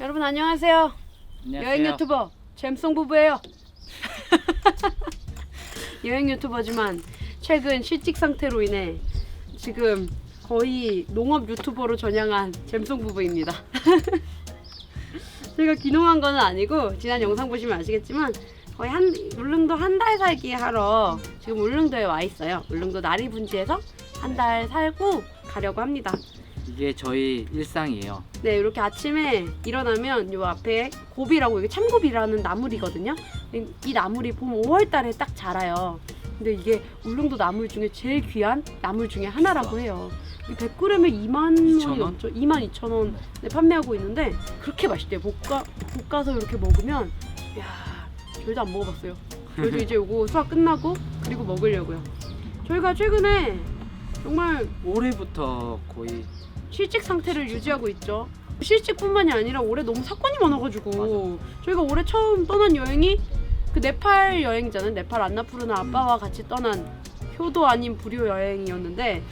여러분 안녕하세요. 안녕하세요. 여행 유튜버 잼송 부부예요. 여행 유튜버지만 최근 실직 상태로 인해 지금 거의 농업 유튜버로 전향한 잼송 부부입니다. 제가 귀농한 건 아니고 지난 영상 보시면 아시겠지만 거의 한 울릉도 한 달 살기 하러 지금 울릉도에 와 있어요. 울릉도 나리분지에서 한 달 살고 가려고 합니다. 이게 저희 일상이에요. 네, 이렇게 아침에 일어나면 요 앞에 고비라고 이게 참고비라는 나물이거든요. 이- 이 나물이 봄 5월 달에 딱 자라요. 근데 이게 울릉도 나물 중에 제일 귀한 나물 중에 하나라고 해요. 이 100g에 2만 2천 원이 원? 넘죠. 2만 2천 원에 판매하고 있는데 그렇게 맛있대요. 볶아 볶아서 이렇게 먹으면 야, 저희도 안 먹어봤어요. 저희도 이제 요거 수학 끝나고 그리고 먹으려고요. 저희가 최근에 정말 올해부터 거의 실직 상태를 유지하고 있죠. 실직뿐만이 아니라 올해 너무 사건이 많아가지고. 저희가 올해 처음 떠난 여행이 그 네팔 여행이잖아요. 네팔 안나푸르나 아빠와 같이 떠난 효도 아닌 불효 여행이었는데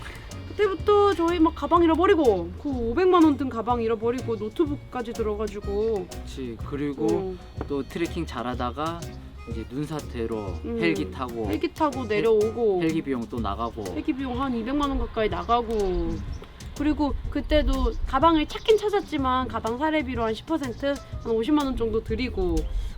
그때부터 저희 막 가방 잃어버리고 그 500만 원 든 가방 잃어버리고 노트북까지 들어가지고 그치. 그리고 어, 또 트레킹 잘하다가 이제 눈사태로 음, 헬기 타고 헬기 타고 내려오고 헬기 비용 또 나가고. 헬기 비용 한 200만 원 가까이 나가고 그리고 그때도 가방을 찾긴 찾았지만 가방 사례비로 한 10%한 50만 원 정도 드리고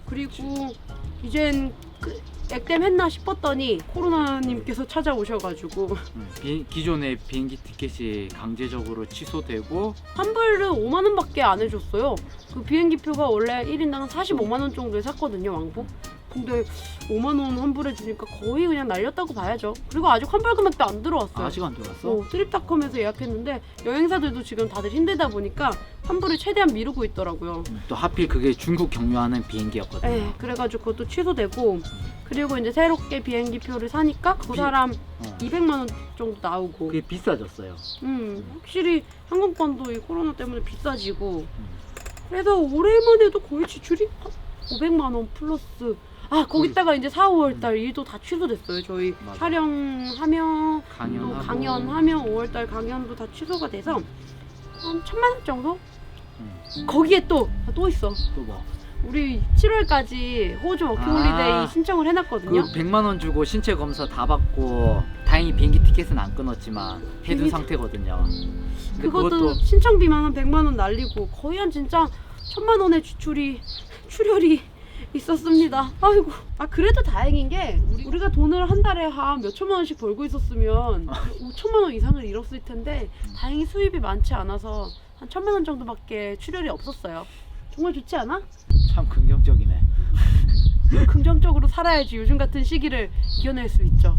그리고 이젠 그 액땜 했나 싶었더니 코로나님께서 찾아오셔가지고 음, 비, 기존의 비행기 티켓이 강제적으로 취소되고 환불을 5만 원밖에 안 해줬어요. 그 비행기 표가 원래 1인당 45만 원 정도에 샀거든요 왕복. 근데 5만 원 환불해 주니까 거의 그냥 날렸다고 봐야죠. 그리고 아직 환불 금액도 안 들어왔어요. 아직 안 들어왔어? 어, 트립닷컴에서 예약했는데 여행사들도 지금 다들 힘들다 보니까 환불을 최대한 미루고 있더라고요. 음, 또 하필 그게 중국 경유하는 비행기였거든요. 에 그래가지고 그것도 취소되고 그리고 이제 새롭게 비행기 표를 사니까 그 비- 사람 어. 200만 원 정도 나오고 그게 비싸졌어요. 음 확실히 항공권도 이 코로나 때문에 비싸지고 음. 그래서 올해만 해도 거의 지출이 한 500만 원 플러스 아 거기다가 이제 4, 5월달 일도 다 취소됐어요 저희 맞아. 촬영하며 또 강연하고 강연하면 5월달 강연도 다 취소가 돼서 한 천만 원 정도? 음, 거기에 또 또 있어. 또 뭐? 우리 7월까지 호주 워킹홀리데이 아. 신청을 그 해놨거든요. 100만 원 주고 신체 검사 다 받고 다행히 비행기 티켓은 안 끊었지만 해둔 비행기- 상태거든요. 근데 그것도 신청비만 한 100만 원 날리고 거의 한 진짜 천만 원의 지출이 출혈이 있었습니다. 아이고. 아 그래도 다행인 게 우리, 우리가 돈을 한 달에 한 몇 천만 원씩 벌고 있었으면 5천만 원 이상을 잃었을 텐데 다행히 수입이 많지 않아서 한 천만 원 정도밖에 출혈이 없었어요. 정말 좋지 않아? 참 긍정적이네. 긍정적으로 살아야지 요즘 같은 시기를 이겨낼 수 있죠.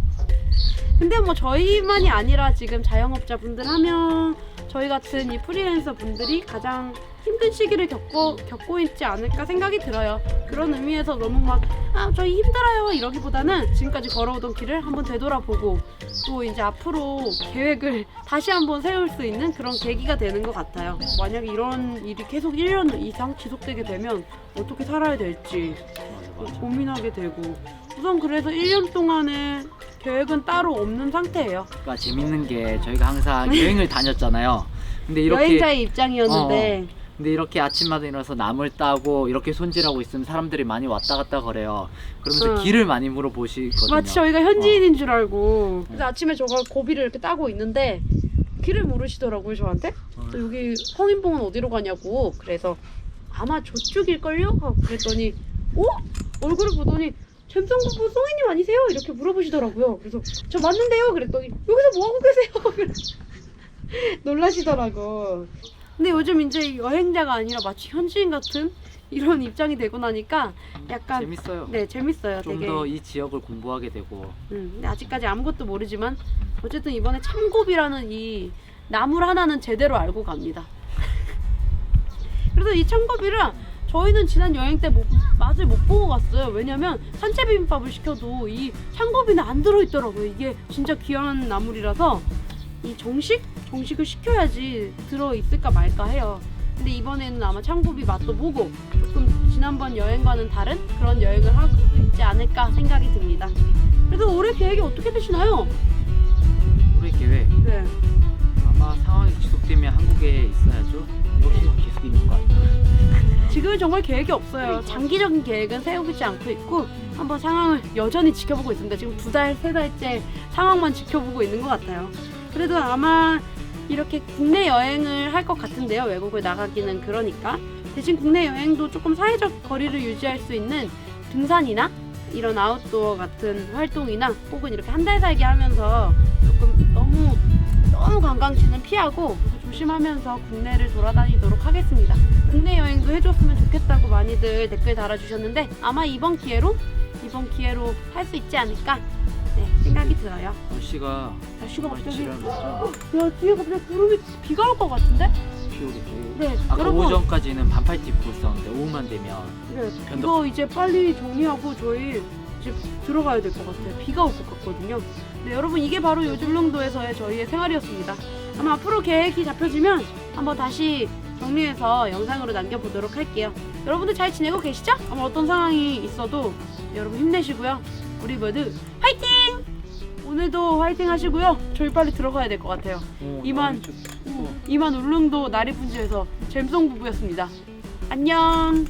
근데 뭐 저희만이 아니라 지금 자영업자 분들 하면 저희 같은 이 프리랜서 분들이 가장 힘든 시기를 겪고 겪고 있지 않을까 생각이 들어요. 그런 의미에서 너무 막 아 저희 힘들어요 이러기보다는 지금까지 걸어오던 길을 한번 되돌아보고 또 이제 앞으로 계획을 다시 한번 세울 수 있는 그런 계기가 되는 것 같아요. 만약에 이런 일이 계속 1년 이상 지속되게 되면 어떻게 살아야 될지. 고민하게 되고 우선 그래서 1년 동안의 계획은 따로 없는 상태예요. 그러니까 재밌는 게 저희가 항상 여행을 다녔잖아요. 근데 이렇게 여행자의 입장이었는데 근데 이렇게 아침마다 일어나서 나물 따고 이렇게 손질하고 있으면 사람들이 많이 왔다 갔다 거래요. 그러면서 응. 길을 많이 물어보시거든요. 마치 저희가 현지인인 줄 알고 그래서 아침에 저가 고비를 이렇게 따고 있는데 길을 물으시더라고요 저한테 어. 또 여기 성인봉은 어디로 가냐고 그래서 아마 저쪽일걸요? 하고 그랬더니 어? 얼굴을 보더니 잼성부부 송이님 아니세요? 이렇게 물어보시더라고요 그래서 저 맞는데요? 그랬더니 여기서 뭐하고 계세요? 놀라시더라고 근데 요즘 이제 여행자가 아니라 마치 현지인 같은 이런 입장이 되고 나니까 약간 재밌어요. 네 재밌어요 좀 되게 더 이 지역을 공부하게 되고 음, 근데 아직까지 아무것도 모르지만 어쨌든 이번에 참고비라는 이 나물 하나는 제대로 알고 갑니다. 그래서 이 참고비를 저희는 지난 여행 때 못- 맛을 못 보고 갔어요. 왜냐면 산채 비빔밥을 시켜도 이 참고비는 안 들어있더라고요. 이게 진짜 귀한 나물이라서 이 정식? 정식을 시켜야지 들어있을까 말까 해요. 근데 이번에는 아마 참고비 맛도 보고 조금 지난번 여행과는 다른 그런 여행을 할수 있지 않을까 생각이 듭니다. 그래서 올해 계획이 어떻게 되시나요? 올해 계획 네. 아마 상황이 지속되면 한국에 있어야죠. 여기 계속 있는 거 같아요. 지금은 정말 계획이 없어요. 장기적인 계획은 세우지 않고 있고 한번 상황을 여전히 지켜보고 있습니다. 지금 두 달, 세 달째 상황만 지켜보고 있는 것 같아요. 그래도 아마 이렇게 국내 여행을 할 것 같은데요. 외국을 나가기는 그러니까. 대신 국내 여행도 조금 사회적 거리를 유지할 수 있는 등산이나 이런 아웃도어 같은 활동이나 혹은 이렇게 한 달 살기 하면서 조금 너무 너무 관광지는 피하고 조심하면서 국내를 돌아다니도록 하겠습니다. 국내 여행도 해줬으면 좋겠다고 많이들 댓글 달아주셨는데 아마 이번 기회로 이번 기회로 할 수 있지 않을까 네, 생각이 들어요. 날씨가 날씨가 갑자기 지랄맞죠 야 뒤에 갑자기 구름이 비가 올 것 같은데? 비 오겠죠 네 아까 여러분 오전까지는 반팔 입고 있었는데 오후만 되면 네, 이거 이제 빨리 정리하고 저희 이제 들어가야 될 것 같아요. 비가 올 것 같거든요. 네, 여러분 이게 바로 요즘릉도에서의 저희의 생활이었습니다. 아마 앞으로 계획이 잡혀지면 한번 다시 정리해서 영상으로 남겨보도록 할게요. 여러분들 잘 지내고 계시죠? 아마 어떤 상황이 있어도 여러분 힘내시고요. 우리 모두 화이팅! 오늘도 화이팅 하시고요. 저희 빨리 들어가야 될 것 같아요. 오, 이만. 어. 이만 울릉도 나리분지에서 잼송 부부였습니다. 안녕!